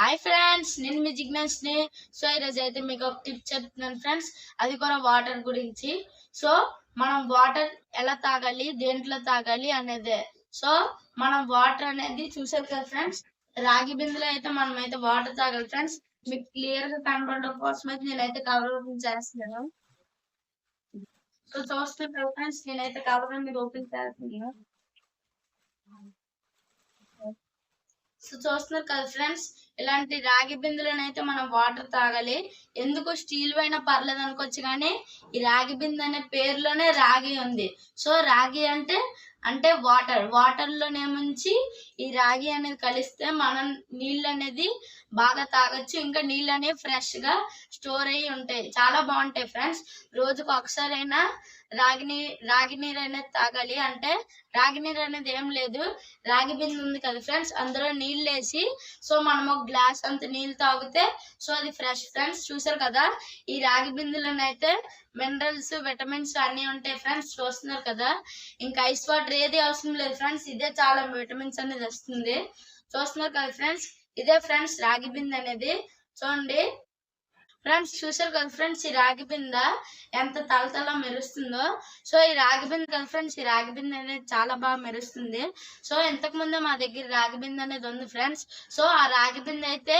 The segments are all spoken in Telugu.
హాయ్ ఫ్రెండ్స్ నేను మీ జిగ్నెస్ని సో ఈరోజు అయితే మీకు ఒక టిప్ చెప్తున్నాను ఫ్రెండ్స్ అది కూడా వాటర్ గురించి. సో మనం వాటర్ ఎలా తాగాలి దేంట్లో తాగాలి అనేది. సో మనం వాటర్ అనేది చూసారు కదా ఫ్రెండ్స్ రాగి బిందులో అయితే మనం అయితే వాటర్ తాగాలి ఫ్రెండ్స్ మీకు క్లియర్గా కనపడడం కోసం అయితే నేనైతే కవర్ ఓపెన్ చేస్తున్నాను. సో చూస్తున్నారు కదా ఫ్రెండ్స్ నేనైతే కవర్ అనేది ఓపెన్ చేస్తున్నాను. సో చూస్తున్నారు కదా ఫ్రెండ్స్ ఇలాంటి రాగి బిందులనైతే మనం వాటర్ తాగాలి. ఎందుకు స్టీల్ అయినా పర్లేదు అనుకోవచ్చు కానీ ఈ రాగి బిందె అనే పేరులోనే రాగి ఉంది. సో రాగి అంటే అంటే వాటర్ వాటర్ లోనేముంచి ఈ రాగి అనేది కలిస్తే మనం నీళ్ళు అనేది బాగా తాగొచ్చు. ఇంకా నీళ్ళు అనేవి ఫ్రెష్గా స్టోర్ అయ్యి ఉంటాయి. చాలా బాగుంటాయి ఫ్రెండ్స్. రోజుకు ఒకసారి అయినా రాగి నీ రాగి నీరు అనేది తాగాలి అంటే రాగి నీరు అనేది ఏం లేదు. రాగి బిందె ఉంది కదా ఫ్రెండ్స్ అందులో నీళ్ళు వేసి సో మనం ఒక గ్లాస్ అంత నీళ్ళు తాగితే సో అది ఫ్రెష్ ఫ్రెండ్స్ చూసారు కదా? ఈ రాగి బిందులోనైతే మినరల్స్ విటమిన్స్ అన్ని ఉంటాయి ఫ్రెండ్స్ చూస్తున్నారు కదా? ఇంకా ఐస్ వాటర్ ఏది అవసరం లేదు ఫ్రెండ్స్ ఇదే చాలా విటమిన్స్ అనేది వస్తుంది. చూస్తున్నారు కదా ఫ్రెండ్స్ ఇదే ఫ్రెండ్స్ రాగి బిందె అనేది. చూడండి. ఫ్రెండ్స్ చూసారు కదా ఫ్రెండ్స్ ఈ రాగి బింద ఎంత తలతల మెరుస్తుందో. సో ఈ రాగి బింద కదా ఫ్రెండ్స్ ఈ రాగి బింద అనేది చాలా బాగా మెరుస్తుంది. సో ఇంతకు ముందు మా దగ్గర రాగి బింద అనేది ఉంది ఫ్రెండ్స్ సో ఆ రాగి బింద అయితే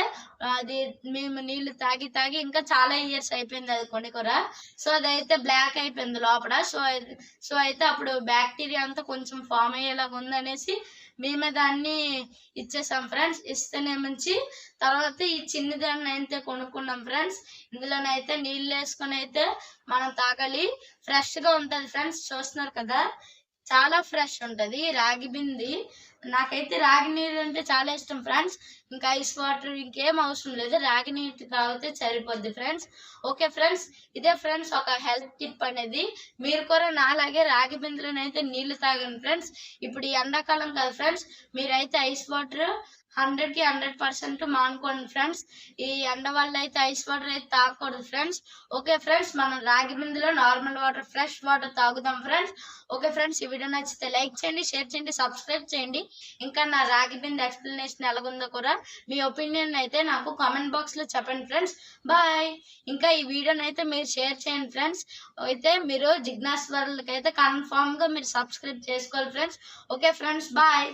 అది మేము నీళ్ళు తాగి తాగి ఇంకా చాలా ఇయర్స్ అయిపోయింది అది కొన్ని కూర సో అదైతే బ్లాక్ అయిపోయింది లోపల. సో సో అయితే అప్పుడు బ్యాక్టీరియా అంతా కొంచెం ఫామ్ అయ్యేలాగా ఉందనేసి మేమే దాన్ని ఇచ్చేసాం ఫ్రెండ్స్. ఇస్తేనే మంచి. తర్వాత ఈ చిన్నదాన్ని అయితే కొనుక్కున్నాం ఫ్రెండ్స్. ఇందులోనైతే నీళ్ళు వేసుకొని అయితే మనం తాగాలి. ఫ్రెష్గా ఫ్రెండ్స్. చూస్తున్నారు కదా? చాలా ఫ్రెష్ ఉంటుంది రాగి బింది. నాకైతే రాగి నీరు అంటే చాలా ఇష్టం ఫ్రెండ్స్. ఇంకా ఐస్ వాటర్ ఇంకేం అవసరం లేదు రాగి నీరు తాగితే సరిపోద్ది ఫ్రెండ్స్. ఓకే ఫ్రెండ్స్ ఇదే ఫ్రెండ్స్ ఒక హెల్త్ టిప్ అనేది. మీరు కూడా నాలాగే రాగి బిందులోనైతే నీళ్ళు తాగండి ఫ్రెండ్స్. ఇప్పుడు ఈ ఎండాకాలం కదా ఫ్రెండ్స్ మీరైతే ఐస్ వాటర్ హండ్రెడ్కి హండ్రెడ్ పర్సెంట్ మానుకోండి ఫ్రెండ్స్. ఈ ఎండ వల్ల అయితే ఐస్ వాటర్ అయితే తాగకూడదు ఫ్రెండ్స్. ఓకే ఫ్రెండ్స్ మనం రాగి బిందులో నార్మల్ వాటర్ ఫ్రెష్ వాటర్ తాగుదాం ఫ్రెండ్స్. ఓకే ఫ్రెండ్స్ ఈ వీడియో నచ్చితే లైక్ చేయండి షేర్ చేయండి సబ్స్క్రైబ్ చేయండి. ఇంకా నా రాగి బిందె ఎక్స్ప్లెనేషన్ ఎలాగుందో కూడా మీ ఒపీనియన్ అయితే నాకు కామెంట్ బాక్స్లో చెప్పండి ఫ్రెండ్స్. బాయ్. ఇంకా ఈ వీడియోని అయితే మీరు షేర్ చేయండి ఫ్రెండ్స్. అయితే మీరు జిజ్ఞాస్ వరల్డ్కి అయితే కన్ఫామ్గా మీరు సబ్స్క్రైబ్ చేసుకోవాలి ఫ్రెండ్స్. Okay friends bye.